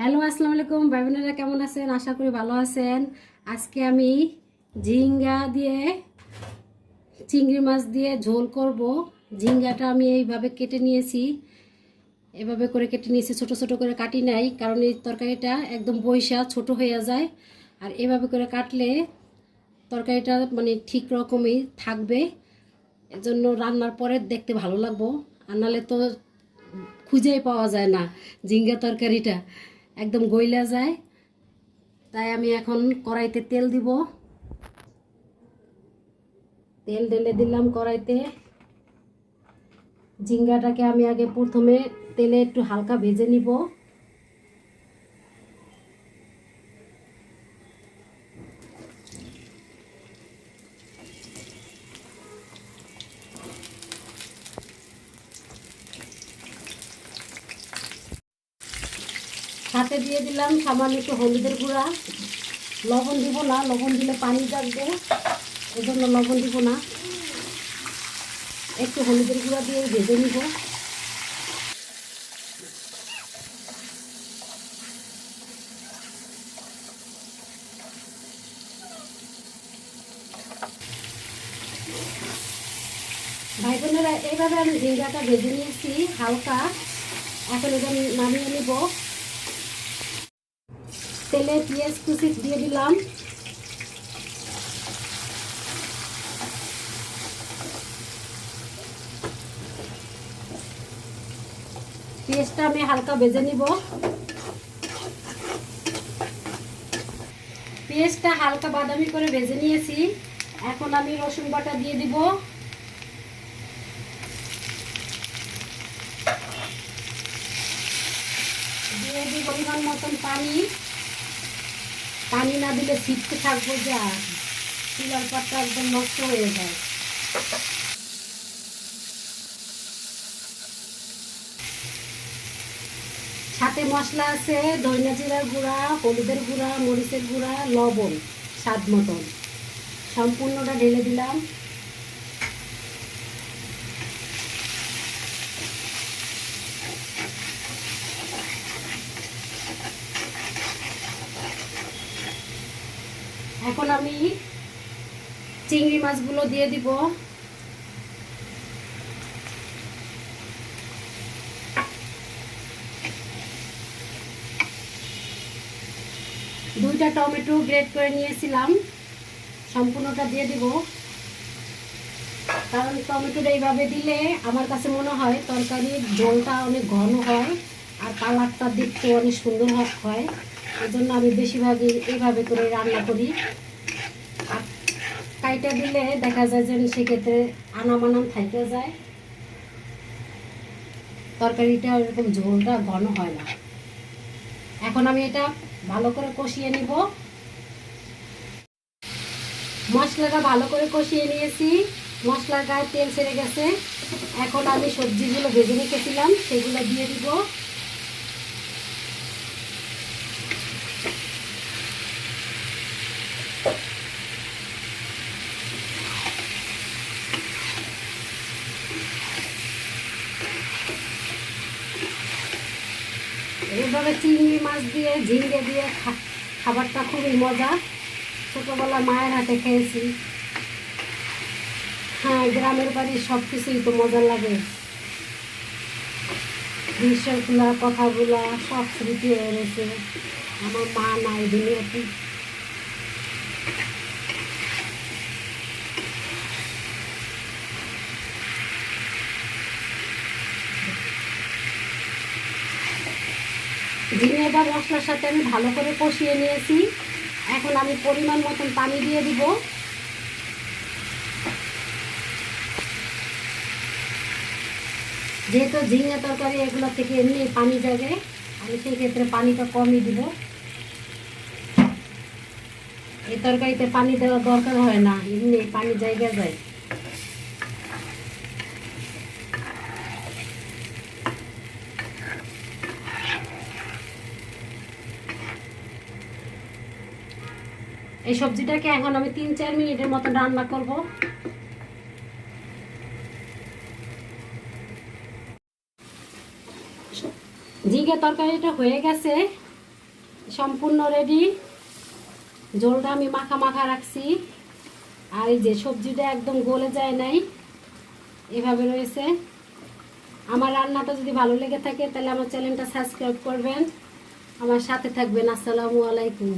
Hello, আসসালামু আলাইকুম। ভাই বোনেরা কেমন আছেন? আশা করি ভালো আছেন। আজকে আমি ঝিঙ্গা দিয়ে, চিংড়ি মাছ দিয়ে ঝোল করব। ঝিঙ্গাটা আমি এইভাবে কেটে নিয়েছি। এভাবে করে কেটে নিয়েছি। ছোট ছোট করে কাটি নাই, কারণ এই তরকারিটা একদম বৈশা, ছোট হয়ে যায়। আর এভাবে করে কাটলে তরকারিটা মানে ঠিক রকমই থাকবে। এজন্য রান্নার পরে দেখতে ভালো লাগবো। আর নাহলে তো খুঁজেই পাওয়া যায় না ঝিঙ্গা তরকারিটা। একদম গইলা যায়। তাই আমি এখন কড়াইতে তেল দিব। তেল ঢেলে দিলাম কড়াইতে। ঝিঙ্গাটাকে আমি আগে প্রথমে তেলে একটু হালকা ভেজে নিব। সাথে দিয়ে দিলাম সামান্য একটু হলুদের গুঁড়া। লবণ দিব না, লবণ দিলে পানি থাকবে এজন্য লবণ দিব না। একটু হলুদের গুঁড়া দিয়ে ভেজে নিব। ভাই বোনেরা, এইভাবে আমি ঝিঙ্গাটা ভেজে নিয়েছি, হালকা। এখন এটা নামিয়ে নিব। তেলে পেঁয়াজ কুচি দিয়ে দিলাম। পেঁয়াজটা আমি হালকা ভেজে নিব। পেঁয়াজটা হালকা বাদামি করে ভেজে নিয়েছি। এখন আমি রসুন বাটা দিয়ে দিব। দিয়ে দিই পরিমাণ মতন পানি। পানি না দিলে ছিটতে থাকব যা। চুলার পাটটা একদম নষ্ট হয়ে যায়। সাথে মশলা আছে, ধনিয়া জিরার গুঁড়া, হলুদের গুঁড়া, মরিচের গুঁড়া, লবণ, স্বাদ মতন। সম্পূর্ণটা ঢেলে দিলাম। এখন আমি চিংড়ি মাছগুলো দিয়ে দিব। দুইটা টমেটো গ্রেট করে নিয়েছিলাম, সম্পূর্ণটা দিয়ে দিব। কারণ টমেটোটা এইভাবে দিলে আমার কাছে মনে হয় তরকারির জলটা অনেক ঘন হয় আর কালারটা দেখতে অনেক সুন্দর হয়। এই জন্য আমি বেশিরভাগই এইভাবে করে রান্না করি। আর কাইটা দিলে দেখা যায় যে সেক্ষেত্রে আনাম আনাম থাইকে যায়। তরকারিটা এরকম ঝোলটা ঘন হয় না। এখন আমি এটা ভালো করে কষিয়ে নিব। মশলাটা ভালো করে কষিয়ে নিয়েছি। মশলার গায়ে তেল ছেড়ে গেছে। এখন আমি সবজিগুলো ভেজে রেখেছিলাম সেগুলো দিয়ে দিব। এইভাবে চিংড়ি মাছ দিয়ে, ঝিঙ্গে দিয়ে খাবারটা খুবই মজা। ছোটোবেলা মায়ের হাতে খেয়েছি। হ্যাঁ গ্রামের বাড়ির সব কিছুই তো মজা লাগে। দৃশ্যগুলা, কথাগুলা, সব স্মৃতি হয়ে রয়েছে আমার মা নাই দুনিয়াতে। ঝিঙেটা মশলার সাথে আমি ভালো করে কষিয়ে নিয়েছি। এখন আমি পরিমাণ মতন পানি দিয়ে দিব। যেহেতু ঝিঙে তরকারি এগুলো থেকে এমনি পানি যাবে, আমি সেই ক্ষেত্রে পানিটা কমই দিব। এই তরকারিতে পানি দেওয়ার দরকার হয় না, এমনি পানি জায়গা যায়। এই সবজিটাকে এখন আমি তিন, চার মিনিটের মতো রান্না করব। ঝিঙে তরকারিটা হয়ে গেছে, সম্পূর্ণ রেডি জলটা আমি মাখা মাখা রাখছি। আর এই যে সবজিটা একদম গলে যায় নাই, এভাবে রয়েছে। আমার রান্নাটা যদি ভালো লেগে থাকে, তাহলে আমার চ্যানেলটা সাবস্ক্রাইব করবেন। আমার সাথে থাকবেন, আসসালামু আলাইকুম।